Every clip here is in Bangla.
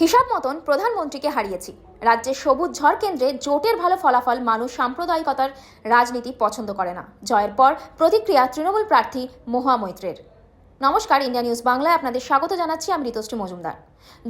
হিসাব মতন প্রধানমন্ত্রীকে হারিয়েছি। রাজ্যের সবুজ ঝড় কেন্দ্রে জোটের ভালো ফলাফল মানুষ সাম্প্রদায়িকতার রাজনীতি পছন্দ করে না। জয়ের পর প্রতিক্রিয়া তৃণমূল প্রার্থী মহুয়া মৈত্রের। নমস্কার, ইন্ডিয়া নিউজ বাংলায় আপনাদের স্বাগত জানাচ্ছি। আমি ঋতুশ্রী মজুমদার।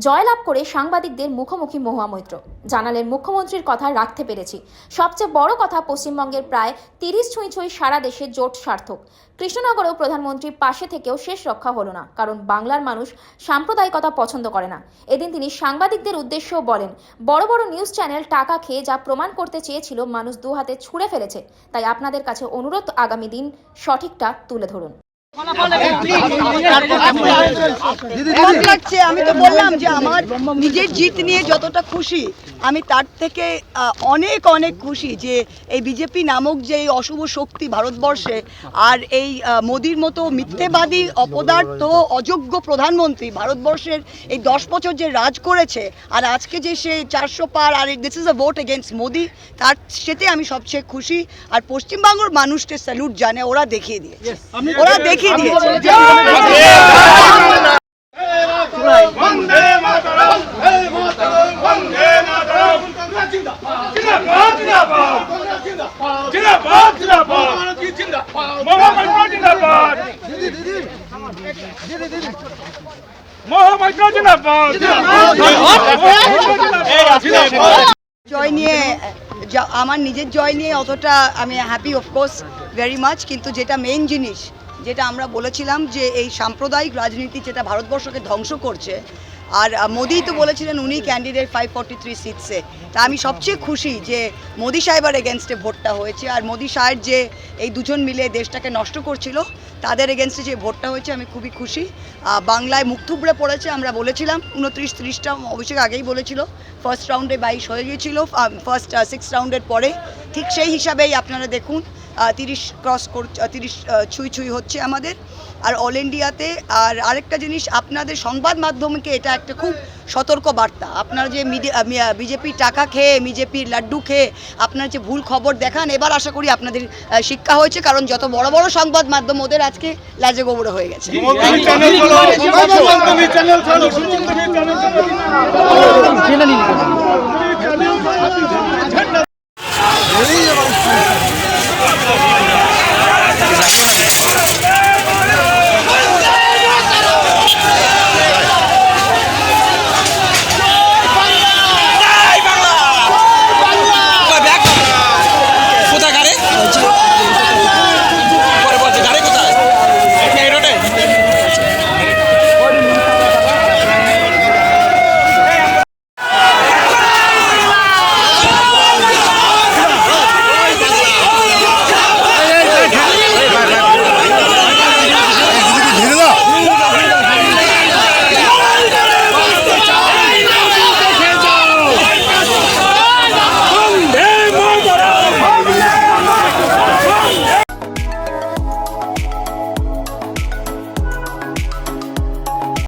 জয়লাভ করে সাংবাদিকদের মুখোমুখি মহুয়া মৈত্র। জানালেন, মুখ্যমন্ত্রীর কথা রাখতে পেরেছি। সবচেয়ে বড় কথা পশ্চিমবঙ্গের প্রায় তিরিশ ছুঁই ছুঁই সারা দেশে জোট সার্থক। কৃষ্ণনগরেও প্রধানমন্ত্রীর পাশে থেকেও শেষ রক্ষা হলো না, কারণ বাংলার মানুষ সাম্প্রদায়িকতা পছন্দ করে না। এদিন তিনি সাংবাদিকদের উদ্দেশ্যেও বলেন, বড় বড় নিউজ চ্যানেল টাকা খেয়ে যা প্রমাণ করতে চেয়েছিল মানুষ দু হাতে ছুঁড়ে ফেলেছে। তাই আপনাদের কাছে অনুরোধ, আগামী দিন সঠিকটা তুলে ধরুন। লাগছে আমি তো বললাম যে আমার নিজের জিত নিয়ে যতটা খুশি আমি তার থেকে অনেক অনেক খুশি যে এই বিজেপি নামক যে এই অশুভ শক্তি ভারতবর্ষে আর এই মোদির মতো মিথ্যেবাদী অপদার্থ অযোগ্য প্রধানমন্ত্রী ভারতবর্ষের এই দশ বছর যে রাজ করেছে আর আজকে যে সে চারশো পার আর this is a vote against Modi তার সেতে আমি সবচেয়ে খুশি। আর পশ্চিমবঙ্গের মানুষকে স্যালুট জানে ওরা দেখিয়ে দিয়েছে। ওরা দেখিয়ে জয় নিয়ে আমার নিজের জয় নিয়ে অতটা আমি হ্যাপি অফকোর্স ভেরি মাছ কিন্তু যেটা মেইন জিনিস যেটা আমরা বলেছিলাম যে এই সাম্প্রদায়িক রাজনীতি যেটা ভারতবর্ষকে ধ্বংস করছে, আর মোদি তো বলেছিলেন উনি ক্যান্ডিডেট ফাইভ ফর্টি থ্রি সিটসে তা আমি সবচেয়ে খুশি যে মোদি সাহেবের এগেনস্টে ভোটটা হয়েছে, আর মোদি সাহেব যে এই দুজন মিলে দেশটাকে নষ্ট করছিল, তাদের এগেনস্টে যে ভোটটা হয়েছে আমি খুবই খুশি। বাংলায় মুখ থুবড়ে পড়েছে, আমরা বলেছিলাম, উনত্রিশ ত্রিশটা অভিষেক আগেই বলেছিল ফার্স্ট রাউন্ডে বাইশ হয়ে গিয়েছিল ফার্স্ট সিক্স রাউন্ডের পরে, ঠিক সেই হিসাবেই আপনারা দেখুন তিরিশ ক্রস কর তিরিশ ছুঁই ছুঁই হচ্ছে আমাদের। আর অল ইন্ডিয়াতে আর আরেকটা জিনিস আপনাদের সংবাদ মাধ্যমকে এটা একটা খুব সতর্ক বার্তা। আপনারা যে বিজেপির টাকা খেয়ে বিজেপির লাড্ডু খেয়ে আপনার যে ভুল খবর দেখান এবার আশা করি আপনাদের শিক্ষা হয়েছে কারণ যত বড় বড় সংবাদ মাধ্যম ওদের আজকে লাজে গোবরে হয়ে গেছে। চ্যানেল